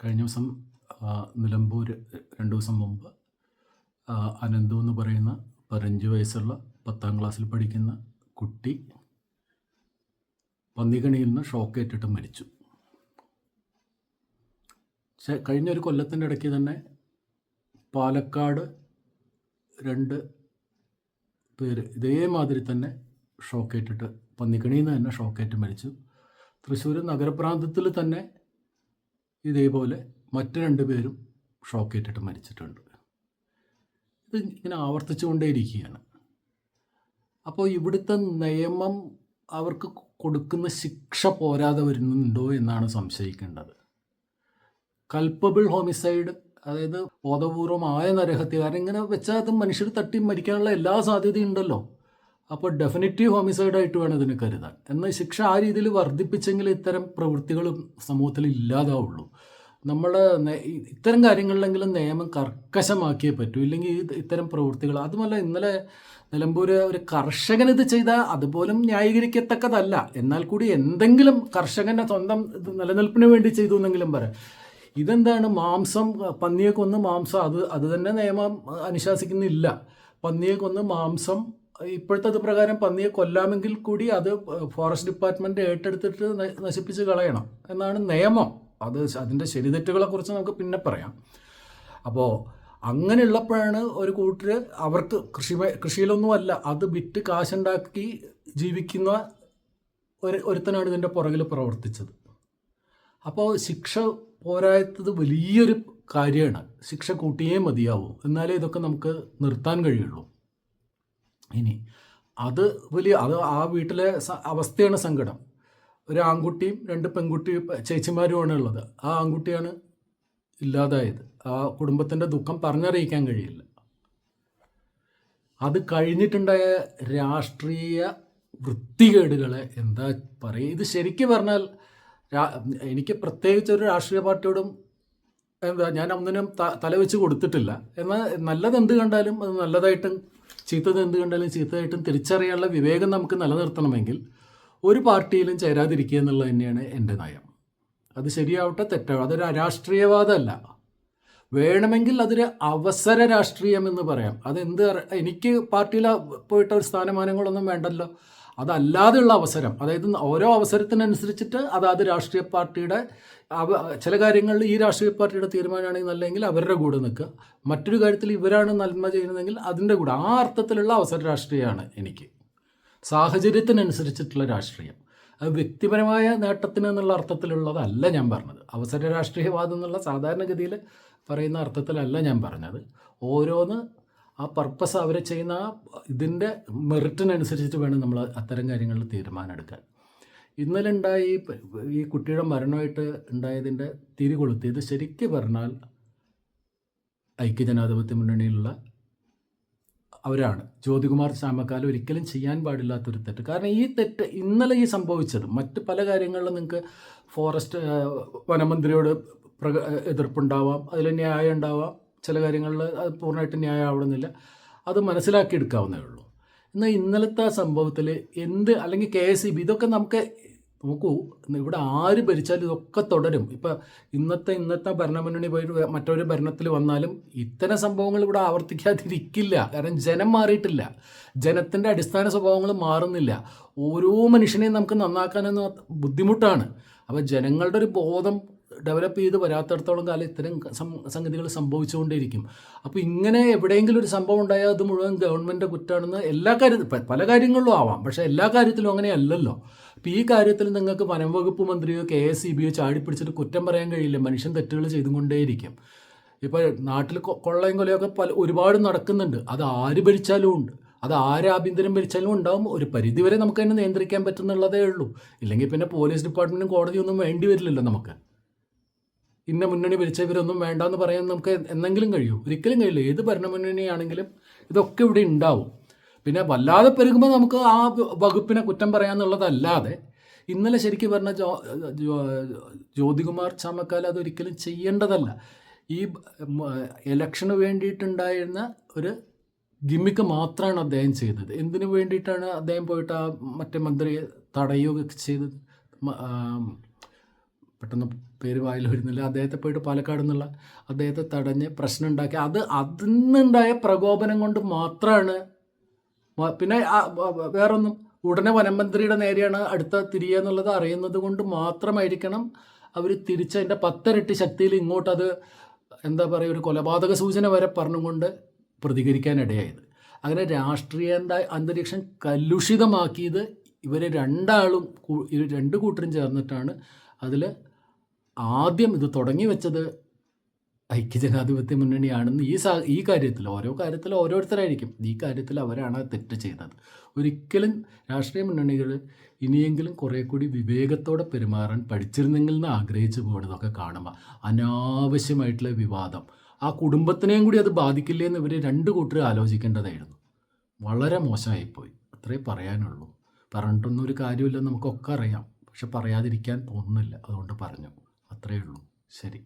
കഴിഞ്ഞ ദിവസം നിലമ്പൂർ രണ്ട് ദിവസം മുമ്പ് അനന്തു എന്ന് പറയുന്ന പതിനഞ്ച് വയസ്സുള്ള പത്താം ക്ലാസ്സിൽ പഠിക്കുന്ന കുട്ടി പന്നികണിയിൽ നിന്ന് ഷോക്കേറ്റിട്ട് മരിച്ചു. പക്ഷേ കഴിഞ്ഞൊരു കൊല്ലത്തിന്റെ ഇടയ്ക്ക് തന്നെ പാലക്കാട് രണ്ട് പേര് ഇതേമാതിരി തന്നെ ഷോക്കേറ്റിട്ട് പന്നിക്കണിയിൽ നിന്ന് തന്നെ ഷോക്കേറ്റ് മരിച്ചു. തൃശ്ശൂർ നഗരപ്രാന്തത്തിൽ തന്നെ ഇതേപോലെ മറ്റ് രണ്ട് പേരും ഷോക്കേറ്റിട്ട് മരിച്ചിട്ടുണ്ട്. ഇത് ഇങ്ങനെ ആവർത്തിച്ചുകൊണ്ടേയിരിക്കുകയാണ്. അപ്പോൾ ഇവിടുത്തെ നിയമം അവർക്ക് കൊടുക്കുന്ന ശിക്ഷ പോരാതെ വരുന്നുണ്ടോ എന്നാണ് സംശയിക്കേണ്ടത്. കൽപ്പബിൾ ഹോമിസൈഡ് അതായത് ബോധപൂർവമായ നരഹത്യ കാരണം ഇങ്ങനെ വെച്ചാൽ അത് മനുഷ്യർ തട്ടി മരിക്കാനുള്ള എല്ലാ സാധ്യതയും ഉണ്ടല്ലോ അപ്പോൾ ഡെഫിനറ്റീവ് ഹോമിസൈഡായിട്ട് വേണം ഇതിനെ കരുതാൻ. എന്നാൽ ശിക്ഷ ആ രീതിയിൽ വർദ്ധിപ്പിച്ചെങ്കിൽ ഇത്തരം പ്രവൃത്തികളും സമൂഹത്തിൽ ഇല്ലാതാവുള്ളൂ. നമ്മൾ ഇത്തരം കാര്യങ്ങളിലെങ്കിലും നിയമം കർക്കശമാക്കിയേ പറ്റൂ. ഇല്ലെങ്കിൽ ഇത്തരം പ്രവൃത്തികൾ അതുമല്ല ഇന്നലെ നിലമ്പൂർ ഒരു കർഷകൻ ഇത് ചെയ്താൽ അതുപോലും ന്യായീകരിക്കത്തക്കതല്ല. എന്നാൽ കൂടി എന്തെങ്കിലും കർഷകനെ സ്വന്തം നിലനിൽപ്പിന് വേണ്ടി ചെയ്തു എന്നെങ്കിലും പറയാം. ഇതെന്താണ് മാംസം പന്നിയെ കൊന്ന് മാംസം അത് അത് തന്നെ നിയമം അനുശാസിക്കുന്നില്ല. പന്നിയെ കൊന്ന് മാംസം ഇപ്പോഴത്തെ പ്രകാരം പന്നിയെ കൊല്ലാമെങ്കിൽ കൂടി അത് ഫോറസ്റ്റ് ഡിപ്പാർട്ട്മെന്റ് ഏറ്റെടുത്തിട്ട് നശിപ്പിച്ച് കളയണം എന്നാണ് നിയമം. അത് അതിന്റെ ശരിതെറ്റുകളെക്കുറിച്ച് നമുക്ക് പിന്നെ പറയാം. അപ്പോൾ അങ്ങനെയുള്ളപ്പോഴാണ് ഒരു കൂട്ടർ അവർക്ക് കൃഷി കൃഷിയിലൊന്നുമല്ല അത് വിറ്റ് കാശുണ്ടാക്കി ജീവിക്കുന്ന ഒരു ഒരുത്തനാണ് ഇതിന്റെ പുറകിൽ പ്രവർത്തിച്ചത്. അപ്പോൾ ശിക്ഷ പോരാത്തത് വലിയൊരു കാര്യമാണ്. ശിക്ഷ കൂട്ടിയേ മതിയാവൂ. എന്നാലേ ഇതൊക്കെ നമുക്ക് നിർത്താൻ കഴിയുള്ളൂ. ഇനി അത് വലിയ അത് ആ വീട്ടിലെ അവസ്ഥയാണ് സങ്കടം. ഒരു ആൺകുട്ടിയും രണ്ട് പെൺകുട്ടിയും ചേച്ചിമാരുമാണ് ഉള്ളത്. ആ ആൺകുട്ടിയാണ് ഇല്ലാതായത്. ആ കുടുംബത്തിന്റെ ദുഃഖം പറഞ്ഞറിയിക്കാൻ കഴിയില്ല. അത് കഴിഞ്ഞിട്ടുണ്ടായ രാഷ്ട്രീയ വൃത്തികേടുകളെ എന്താ പറയുക ഇത് ശരിക്കും പറഞ്ഞാൽ എനിക്ക് പ്രത്യേകിച്ച് ഒരു രാഷ്ട്രീയ പാർട്ടിയോടും എന്താ ഞാൻ ഒന്നിനും തലവെച്ച് കൊടുത്തിട്ടില്ല. എന്നാൽ നല്ലത് എന്ത് കണ്ടാലും അത് നല്ലതായിട്ടും ചീത്തത് എന്ത് കണ്ടാലും ചീത്തതായിട്ടും തിരിച്ചറിയാനുള്ള വിവേകം നമുക്ക് നിലനിർത്തണമെങ്കിൽ ഒരു പാർട്ടിയിലും ചേരാതിരിക്കുക എന്നുള്ളത് തന്നെയാണ് എന്റെ നയം. അത് ശരിയാവട്ടെ തെറ്റാവട്ടെ. അതൊരു രാഷ്ട്രീയവാദമല്ല. വേണമെങ്കിൽ അതൊരു അവസര രാഷ്ട്രീയം എന്ന് പറയാം. അതെന്ത് എനിക്ക് പാർട്ടിയിൽ പോയിട്ട് ഒരു സ്ഥാനമാനങ്ങളൊന്നും വേണ്ടല്ലോ. അതല്ലാതെയുള്ള അവസരം. അതായത് ഓരോ അവസരത്തിനനുസരിച്ചിട്ട് അതാത് രാഷ്ട്രീയ പാർട്ടിയുടെ ചില കാര്യങ്ങളിൽ ഈ രാഷ്ട്രീയ പാർട്ടിയുടെ തീരുമാനമാണെങ്കിൽ നല്ലെങ്കിൽ അവരുടെ കൂടെ നിൽക്കുക. മറ്റൊരു കാര്യത്തിൽ ഇവരാണ് നന്മ ചെയ്യുന്നതെങ്കിൽ അതിന്റെ കൂടെ. ആ അർത്ഥത്തിലുള്ള അവസര രാഷ്ട്രീയമാണ് എനിക്ക്. സാഹചര്യത്തിനനുസരിച്ചിട്ടുള്ള രാഷ്ട്രീയം. അത് വ്യക്തിപരമായ നേട്ടത്തിന് എന്നുള്ള അർത്ഥത്തിലുള്ളതല്ല ഞാൻ പറഞ്ഞത്. അവസര രാഷ്ട്രീയവാദം എന്നുള്ള സാധാരണഗതിയിൽ പറയുന്ന അർത്ഥത്തിലല്ല ഞാൻ പറഞ്ഞത്. ഓരോന്ന് ആ പർപ്പസ് അവർ ചെയ്യുന്ന ആ ഇതിന്റെ മെറിറ്റിനനുസരിച്ചിട്ട് വേണം നമ്മൾ അത്തരം കാര്യങ്ങളിൽ തീരുമാനം എടുക്കാൻ ഇന്നലെ ഉണ്ടായ ഈ കുട്ടിയുടെ മരണമായിട്ട് ഉണ്ടായതിന്റെ തിരികൊളുത്തിയത് ശരിക്കും പറഞ്ഞാൽ ഐക്യജനാധിപത്യ മുന്നണിയിലുള്ള അവരാണ്. ജ്യോതികുമാർ ചാമക്കാല ഒരിക്കലും ചെയ്യാൻ പാടില്ലാത്തൊരു തെറ്റ്. കാരണം ഈ തെറ്റ് ഇന്നലെ ഈ സംഭവിച്ചത് മറ്റ് പല കാര്യങ്ങളിലും നിങ്ങൾക്ക് ഫോറസ്റ്റ് വനമന്ത്രിയോട് പ്രക എതിർപ്പുണ്ടാവാം. അതിൽ ന്യായം ഉണ്ടാവാം. ചില കാര്യങ്ങളിൽ അത് പൂർണമായിട്ട് ന്യായം ആവണമെന്നില്ല അത് മനസ്സിലാക്കിയെടുക്കാവുന്നേ ഉള്ളൂ. എന്നാൽ ഇന്നലത്തെ ആ സംഭവത്തിൽ എന്ത് അല്ലെങ്കിൽ കെ എസ് ഇ ബി ഇതൊക്കെ നമുക്ക് നോക്കൂ ഇവിടെ ആര് ഭരിച്ചാലും ഇതൊക്കെ തുടരും. ഇപ്പം ഇന്നത്തെ ഇന്നത്തെ ഭരണമുന്നണി പോയി മറ്റൊരു ഭരണത്തിൽ വന്നാലും ഇത്തരം സംഭവങ്ങൾ ഇവിടെ ആവർത്തിക്കാതിരിക്കില്ല. കാരണം ജനം മാറിയിട്ടില്ല. ജനത്തിന്റെ അടിസ്ഥാന സ്വഭാവങ്ങൾ മാറുന്നില്ല. ഓരോ മനുഷ്യനെയും നമുക്ക് നന്നാക്കാനെന്ന് ബുദ്ധിമുട്ടാണ്. അപ്പോൾ ജനങ്ങളുടെ ഒരു ബോധം ഡെവലപ്പ് ചെയ്ത് വരാത്തടത്തോളം കാലം ഇത്തരം സംഗതികൾ സംഭവിച്ചുകൊണ്ടേയിരിക്കും. അപ്പോൾ ഇങ്ങനെ എവിടെയെങ്കിലും ഒരു സംഭവം ഉണ്ടായാൽ അത് മുഴുവൻ ഗവൺമെന്റ് കുറ്റാണെന്ന് എല്ലാ കാര്യത്തിലും പല കാര്യങ്ങളിലും ആവാം. പക്ഷേ എല്ലാ കാര്യത്തിലും അങ്ങനെയല്ലല്ലോ അപ്പോൾ ഈ കാര്യത്തിൽ നിങ്ങൾക്ക് വനം വകുപ്പ് മന്ത്രിയോ കെ എസ് ഇ ബിയോ ചാടിപ്പിടിച്ചിട്ട് കുറ്റം പറയാൻ കഴിയില്ല. മനുഷ്യൻ തെറ്റുകൾ ചെയ്തുകൊണ്ടേയിരിക്കും. ഇപ്പോൾ നാട്ടിൽ കൊള്ളയും കൊലയൊക്കെ പല ഒരുപാട് നടക്കുന്നുണ്ട്. അത് ആര് ഭരിച്ചാലും ഉണ്ട്. അത് ആര് ആഭ്യന്തരം ഭരിച്ചാലും ഉണ്ടാവും. ഒരു പരിധിവരെ നമുക്ക് അതിനെ നിയന്ത്രിക്കാൻ പറ്റുന്നുള്ളതേ ഉള്ളൂ. ഇല്ലെങ്കിൽ പിന്നെ പോലീസ് ഡിപ്പാർട്ട്മെന്റും കോടതിയൊന്നും വേണ്ടി വരില്ലല്ലോ നമുക്ക്. ഇന്ന മുന്നണി വിളിച്ചവരൊന്നും വേണ്ട എന്ന് പറയാൻ നമുക്ക് എന്തെങ്കിലും കഴിയൂ. ഒരിക്കലും കഴിയില്ല. ഏത് ഭരണമുന്നണിയാണെങ്കിലും ഇതൊക്കെ ഇവിടെ ഉണ്ടാവും. പിന്നെ വല്ലാതെ പെരുകുമ്പോൾ നമുക്ക് ആ വകുപ്പിനെ കുറ്റം പറയാമെന്നുള്ളതല്ലാതെ ഇന്നലെ ശരിക്കും പറഞ്ഞ ജോ ജ്യോതികുമാർ ചാമക്കാൽ അതൊരിക്കലും ചെയ്യേണ്ടതല്ല. ഈ ഇലക്ഷന് വേണ്ടിയിട്ടുണ്ടായിരുന്ന ഒരു ഗിമ്മിക്ക് മാത്രമാണ് അദ്ദേഹം ചെയ്തത്. എന്തിനു വേണ്ടിയിട്ടാണ് അദ്ദേഹം പോയിട്ട് ആ മറ്റേ മന്ത്രിയെ തടയുകയൊക്കെ ചെയ്തത്? പെട്ടെന്ന് പേര് വായിൽ വരുന്നില്ല. അദ്ദേഹത്തെ പോയിട്ട് പാലക്കാട് നിന്നുള്ള അദ്ദേഹത്തെ തടഞ്ഞ് പ്രശ്നം ഉണ്ടാക്കി അത് അതിൽ നിന്നുണ്ടായ പ്രകോപനം കൊണ്ട് മാത്രമാണ് പിന്നെ വേറൊന്നും ഉടനെ വനമന്ത്രിയുടെ നേരെയാണ് അടുത്ത തിരിയുക എന്നുള്ളത് അറിയുന്നത് കൊണ്ട് മാത്രമായിരിക്കണം അവർ തിരിച്ചതിന്റെ പത്തരട്ടി ശക്തിയിൽ ഇങ്ങോട്ട് അത് എന്താ പറയുക ഒരു കൊലപാതക സൂചന വരെ പറഞ്ഞുകൊണ്ട് പ്രതികരിക്കാനിടയായത്. അങ്ങനെ രാഷ്ട്രീയ അന്തരീക്ഷം കലുഷിതമാക്കിയത് ഇവർ രണ്ടാളും രണ്ട് കൂട്ടരും ചേർന്നിട്ടാണ് അതിൽ ആദ്യം ഇത് തുടങ്ങി വെച്ചത് ഐക്യജനാധിപത്യ മുന്നണിയാണെന്ന് ഈ സാ ഈ കാര്യത്തിൽ ഓരോ കാര്യത്തിൽ ഓരോരുത്തരായിരിക്കും. ഈ കാര്യത്തിൽ അവരാണ് തെറ്റ് ചെയ്തത്. ഒരിക്കലും രാഷ്ട്രീയ മുന്നണികൾ ഇനിയെങ്കിലും കുറേ കൂടി വിവേകത്തോടെ പെരുമാറാൻ പഠിച്ചിരുന്നെങ്കിൽ എന്ന് ആഗ്രഹിച്ചു പോകുന്നതൊക്കെ കാണുമ്പോൾ അനാവശ്യമായിട്ടുള്ള വിവാദം. ആ കുടുംബത്തിനെയും കൂടി അത് ബാധിക്കില്ലേ എന്ന് ഇവർ രണ്ട് കൂട്ടരും ആലോചിക്കേണ്ടതായിരുന്നു. വളരെ മോശമായിപ്പോയി. അത്രേ പറയാനുള്ളൂ. പറഞ്ഞിട്ടൊന്നും ഒരു കാര്യമില്ലെന്ന് നമുക്കൊക്കെ അറിയാം. പക്ഷെ പറയാതിരിക്കാൻ തോന്നുന്നില്ല. അതുകൊണ്ട് പറഞ്ഞു. അത്രയേ ഉള്ളൂ. ശരി.